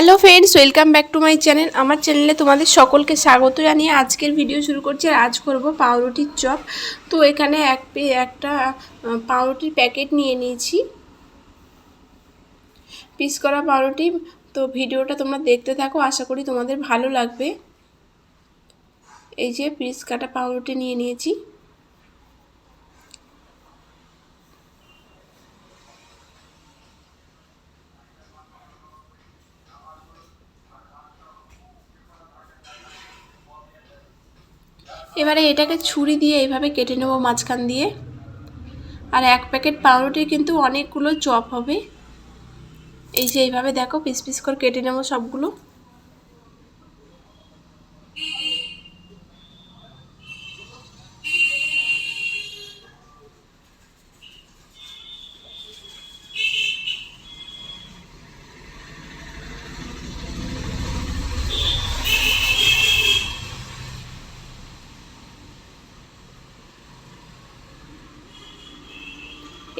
Hello friends, welcome back to my channel. আমার চ্যানেলে তোমাদের সকলকে স্বাগত জানিয়ে আজকের ভিডিও শুরু করছি আর আজ করব পাউরুটির চপ। তো এখানে এক পে- একটা পাউরুটির প্যাকেট নিয়ে নিয়েছি। পিস করা পাউরুটি। তো ভিডিওটা তোমরা দেখতে থাকো, আশা করি তোমাদের ভালো লাগবে। এই যে পিস কাটা পাউরুটি নিয়ে নিয়েছি। এবারে এটাকে ছুরি দিয়ে এইভাবে কেটে নেব মাঝখান দিয়ে। আর এক প্যাকেট পাউরুটি কিন্তু অনেকগুলো চপ হবে। এই যে এইভাবে দেখো পিস পিস করে কেটে নেব সবগুলো।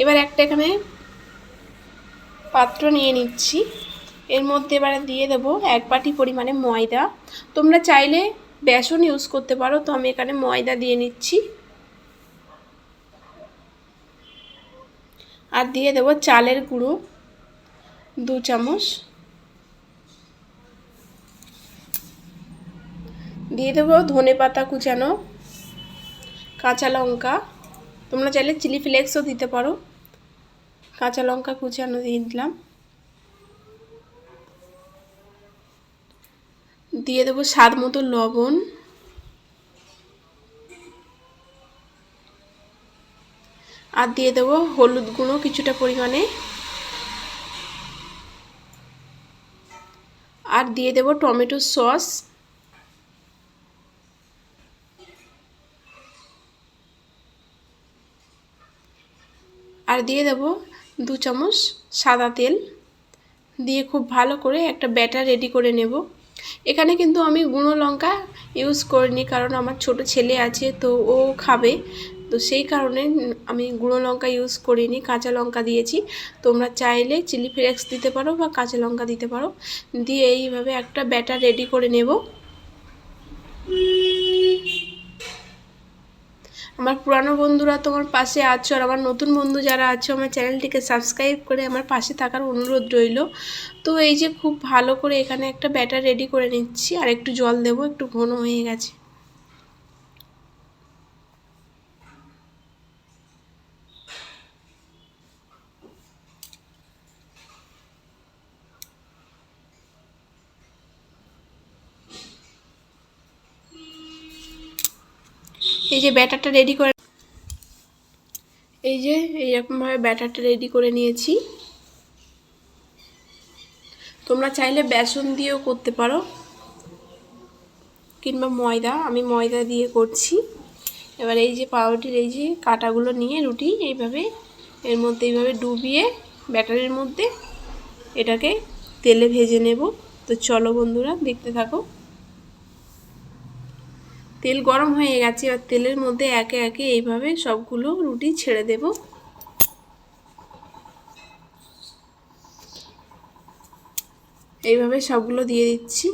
এবার একটা এখানে পাত্র নিয়ে নিচ্ছি। এর মধ্যে এবারে দিয়ে দেবো এক বাটি পরিমাণে ময়দা। তোমরা চাইলে বেসন ইউজ করতে পারো, তো আমি এখানে ময়দা দিয়ে নিচ্ছি। আর দিয়ে দেবো চালের গুঁড়ো, দু চামচ। দিয়ে দেবো ধনে পাতা কুচানো, কাঁচা লঙ্কা। তোমরা চাইলে চিলি ফ্লেক্সও দিতে পারো। কাঁচা লঙ্কা কুচানো দিয়ে দিলাম। দিয়ে দেবো স্বাদ মতো লবণ। আর দিয়ে দেবো হলুদ গুঁড়ো কিছুটা পরিমাণে। আর দিয়ে দেবো টমেটো সস। আর দিয়ে দেবো দু চামচ সাদা তেল দিয়ে খুব ভালো করে একটা ব্যাটার রেডি করে নেব। এখানে কিন্তু আমি গুঁড়ো লঙ্কা ইউজ করিনি কারণ আমার ছোট ছেলে আছে তো ও খাবে। তো সেই কারণে আমি গুঁড়ো লঙ্কা ইউজ করিনি, কাঁচা লঙ্কা দিয়েছি। তোমরা চাইলে চিলি ফ্লেক্স দিতে পারো বা কাঁচা লঙ্কা দিতে পারো। দিয়ে এইভাবে একটা ব্যাটার রেডি করে নেব। আমার পুরানো বন্ধুরা তোমার পাশে আছো আর আমার নতুন বন্ধু যারা আছো, আমার চ্যানেলটিকে সাবস্ক্রাইব করে আমার পাশে থাকার অনুরোধ রইল। তো এই যে খুব ভালো করে এখানে একটা ব্যাটার রেডি করে নিচ্ছি, আর একটু জল দেবো, একটু ঘন হয়ে গেছে। এই যে ব্যাটারটা রেডি করে এই যে এইরকমভাবে ব্যাটারটা রেডি করে নিয়েছি। তোমরা চাইলে বেসন দিয়েও করতে পারো। কিংবা ময়দা, আমি ময়দা দিয়ে করছি। এবার এই যে পাউরুটির এই যে কাটাগুলো নিয়ে রুটি, এইভাবে এর মধ্যে এইভাবে ডুবিয়ে ব্যাটারের মধ্যে এটাকে তেলে ভেজে নেব। তো চলো বন্ধুরা, দেখতে থাকো। তেল গরম হয়ে গেছে, এবার তেলের মধ্যে একে একে এইভাবে সবগুলো রুটি ছেড়ে দেব। এইভাবে সবগুলো দিয়ে দিচ্ছি।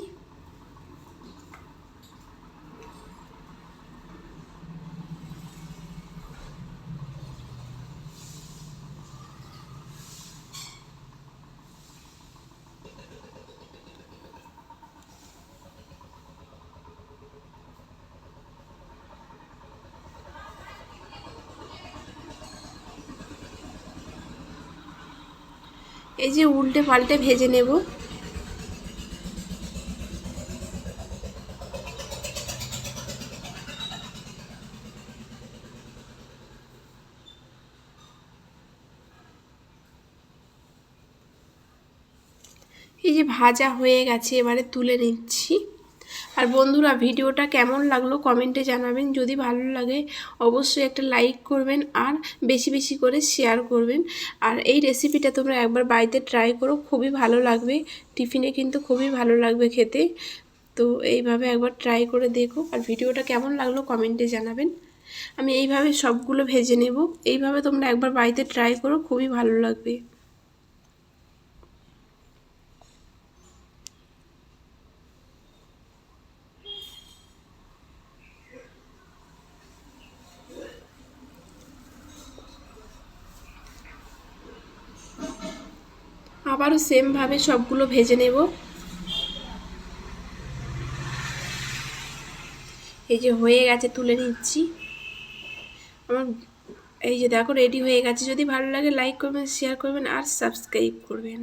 এই যে উল্টে পাল্টে ভেজে নেব। এই যে ভাজা হয়ে গেছে এবারে তুলে নিচ্ছি। আর বন্ধুরা, ভিডিওটা কেমন লাগল কমেন্টে জানাবেন। যদি ভালো লাগে, অবশ্যই একটা লাইক করবেন আর বেশি বেশি করে শেয়ার করবেন। আর এই রেসিপিটা তোমরা একবার বাড়িতে ট্রাই করো, খুবই ভালো লাগবে। টিফিনে কিন্তু খুবই ভালো লাগবে খেতে। তো এইভাবে একবার ট্রাই করে দেখো। আর ভিডিওটা কেমন লাগল কমেন্টে জানাবেন। আমি এইভাবে সবগুলো ভেজে নেব। এইভাবে তোমরা একবার বাড়িতে ট্রাই করো, খুবই ভালো লাগবে। আবারও সেমভাবে সবগুলো ভেজে নেব। এই যে হয়ে গেছে, তুলে নিচ্ছি। আমার এই যে দেখো রেডি হয়ে গেছে। যদি ভালো লাগে লাইক করবেন শেয়ার করবেন, আর সাবস্ক্রাইব করবেন।